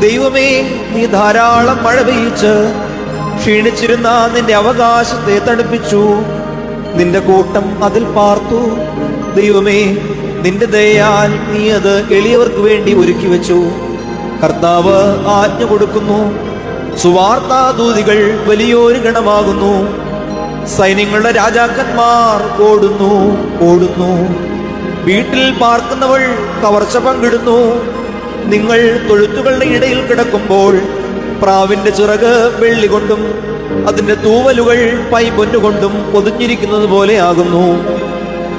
ദൈവമേ നീ ധാരാളം മഴ പെയ്യിച്ച് ക്ഷീണിച്ചിരുന്ന നിന്റെ അവകാശത്തെ തണുപ്പിച്ചു. നിന്റെ കൂട്ടം അതിൽ പാർത്തു. ദൈവമേ നിന്റെ ദയാൽ നീ അത് എളിയവർക്ക് വേണ്ടി ഒരുക്കി വെച്ചു. കർത്താവ് ആജ്ഞ കൊടുക്കുന്നു. സുവാർത്താദൂതികൾ വലിയൊരു ഗണമാകുന്നു. സൈന്യങ്ങളുടെ രാജാക്കന്മാർ ഓടുന്നു ഓടുന്നു. വീട്ടിൽ പാർക്കുന്നവൾ കവർച്ച പങ്കിടുന്നു. നിങ്ങൾ തൊഴുത്തുകളുടെ ഇടയിൽ കിടക്കുമ്പോൾ പ്രാവിന്റെ ചിറക് വെള്ളി കൊണ്ടും അതിന്റെ തൂവലുകൾ പൈപൊന്നുകൊണ്ടും പൊതിഞ്ഞിരിക്കുന്നത് പോലെയാകുന്നു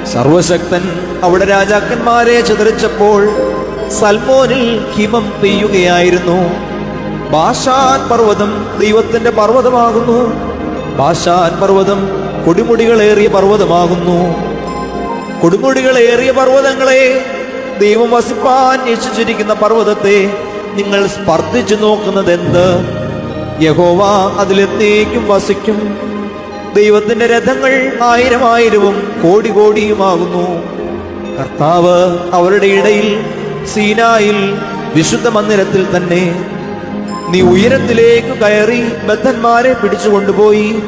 സർവശക്തൻ അവിടെ രാജാക്കന്മാരെ ചിതറിച്ചപ്പോൾ സൽമോനിൽ ഹിമം പെയ്യുകയായിരുന്നു. ബാഷാൻ പർവതം ദൈവത്തിന്റെ പർവതമാകുന്നു. ബാഷാൻ പർവതം കൊടിമുടികളേറിയ പർവതമാകുന്നു. കൊടുമുടികളേറിയ പർവതങ്ങളെ ദൈവം വസിപ്പാൻ നിശ്ചയിച്ചിരിക്കുന്ന പർവതത്തെ നിങ്ങൾ സ്പർദ്ധിച്ചു നോക്കുന്നത് എന്ത് യഹോവ അതിലെത്തേക്കും വസിക്കും. ദൈവത്തിന്റെ രഥങ്ങൾ ആയിരം ആയിരവും കോടി കോടിയുമാകുന്നു. കർത്താവ് അവരുടെ ഇടയിൽ സീനായിൽ വിശുദ്ധ മന്ദിരത്തിൽ തന്നെ. നീ ഉയരത്തിലേക്ക് കയറി ബദ്ധന്മാരെ പിടിച്ചു കൊണ്ടുപോയി.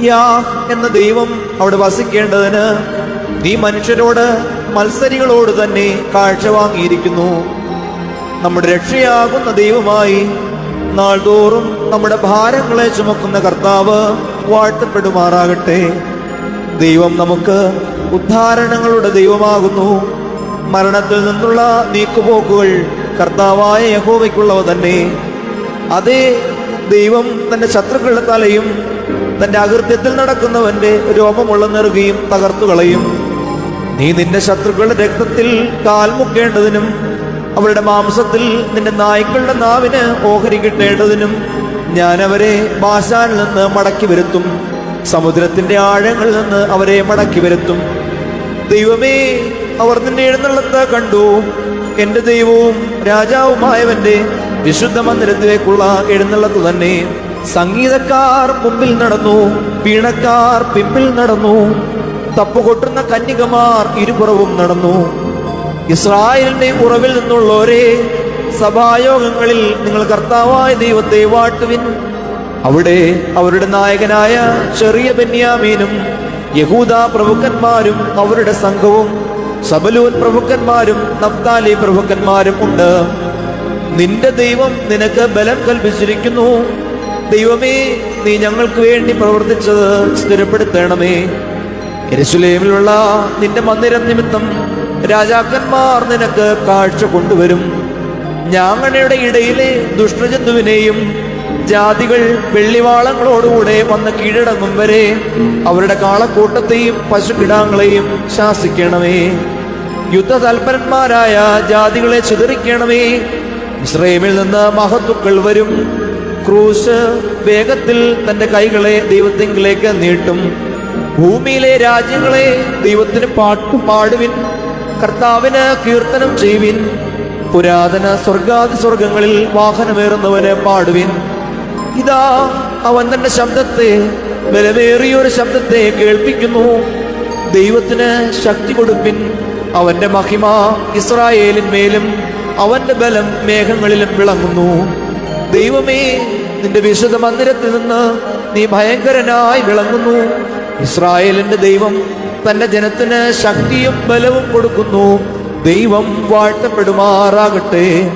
യാ എന്ന ദൈവം അവിടെ വസിക്കേണ്ടതിന് നീ മനുഷ്യരോട് മത്സരികളോട് തന്നെ കാഴ്ച വാങ്ങിയിരിക്കുന്നു. നമ്മുടെ രക്ഷയാകുന്ന ദൈവമായി നാൾതോറും നമ്മുടെ ഭാരങ്ങളെ ചുമക്കുന്ന കർത്താവ് വാഴ്ത്തപ്പെടുമാറാകട്ടെ. ദൈവം നമുക്ക് ഉദ്ധാരണങ്ങളുടെ ദൈവമാകുന്നു. മരണത്തിൽ നിന്നുള്ള നീക്കുപോക്കുകൾ കർത്താവായ യഹോവയ്ക്കുള്ളവ തന്നെ. അതേ ദൈവം തന്റെ ശത്രുക്കളുടെ തലയും തന്റെ അകൃത്യത്തിൽ നടക്കുന്നവന്റെ രോമമുള്ള നെറുകയും തകർത്തു കളയും നീ നിന്റെ ശത്രുക്കളുടെ രക്തത്തിൽ കാൽ മുക്കേണ്ടതിനും അവരുടെ മാംസത്തിൽ നിന്റെ നായ്ക്കളുടെ നാവിന് ഓഹരി കിട്ടേണ്ടതിനും ഞാൻ അവരെ ബാശാനിൽ നിന്ന് മടക്കി വരുത്തും. സമുദ്രത്തിന്റെ ആഴങ്ങളിൽ നിന്ന് അവരെ മടക്കി വരുത്തും. ദൈവമേ അവർ നിന്റെ എഴുന്നള്ളത്ത് കണ്ടു. എന്റെ ദൈവവും രാജാവുമായവന്റെ വിശുദ്ധ മന്ദിരത്തിലേക്കുള്ള എഴുന്നള്ളത്ത് തന്നെ സംഗീതക്കാർ മുമ്പിൽ നടന്നു വീണക്കാർ പിമ്പിൽ നടന്നു. തപ്പുകൊട്ടുന്ന കന്യകമാർ ഇരുപുറവും നടന്നു. ഇസ്രായേലിന്റെ ഉറവിൽ നിന്നുള്ളവരെ സഭായോഗങ്ങളിൽ നിങ്ങൾ കർത്താവായ ദൈവത്തെ വാട്ടുവിൻ. അവിടെ അവരുടെ നായകനായ ചെറിയ ബെന്യാമീനും യഹൂദ പ്രഭുക്കന്മാരും അവരുടെ സംഘവും സബലൂൻ പ്രഭുക്കന്മാരും നഫ്താലി പ്രഭുക്കന്മാരും ഉണ്ട്. നിന്റെ ദൈവം നിനക്ക് ബലം കൽപ്പിച്ചിരിക്കുന്നു. ദൈവമേ നീ ഞങ്ങൾക്ക് വേണ്ടി പ്രവർത്തിച്ചത് സ്ഥിരപ്പെടുത്തണമേ. യെരൂശലേമിലുള്ള നിന്റെ മന്ദിരം നിമിത്തം രാജാക്കന്മാർ നിനക്ക് കാഴ്ച കൊണ്ടുവരും. ഞാങ്ങണയുടെ ഇടയിലെ ദുഷ്ടജന്തുവിനെയും ജാതികൾ വെള്ളിവാളങ്ങളോടുകൂടെ വന്ന് കീഴടങ്ങും വരെ അവരുടെ കാളക്കൂട്ടത്തെയും പശുകിടാങ്ങളെയും ശാസിക്കണമേ. യുദ്ധതൽപരന്മാരായ ജാതികളെ ചിതറിക്കണമേ. ഇസ്രയേമിൽ നിന്ന് മഹത്തുക്കൾ വരും. ക്രൂശ് വേഗത്തിൽ തന്റെ കൈകളെ ദൈവത്തിങ്കിലേക്ക് നീട്ടും. ഭൂമിയിലെ രാജ്യങ്ങളെ ദൈവത്തിന് പാട്ടു പാടുവിൻ. കർത്താവിന് കീർത്തനം ചെയ്യുവിൻ. പുരാതന സ്വർഗാതി സ്വർഗങ്ങളിൽ വാഹനമേറുന്നവന് പാടുവിൻ. ഇതാ അവൻ തന്റെ ശബ്ദത്തെ ബലമേറിയ ഒരു ശബ്ദത്തെ കേൾപ്പിക്കുന്നു. ദൈവത്തിന് ശക്തി കൊടുപ്പിൻ. അവന്റെ മഹിമ ഇസ്രായേലിന്മേലും അവന്റെ ബലം മേഘങ്ങളിലും വിളങ്ങുന്നു. ദൈവമേ നിന്റെ വിശുദ്ധ മന്ദിരത്തിൽ നിന്ന് നീ ഭയങ്കരനായി വിളങ്ങുന്നു. ഇസ്രായേലിന്റെ ദൈവം തന്റെ ജനത്തിന് ശക്തിയും ബലവും കൊടുക്കുന്നു. ദൈവം വാഴ്ത്തപ്പെടുമാറാകട്ടെ.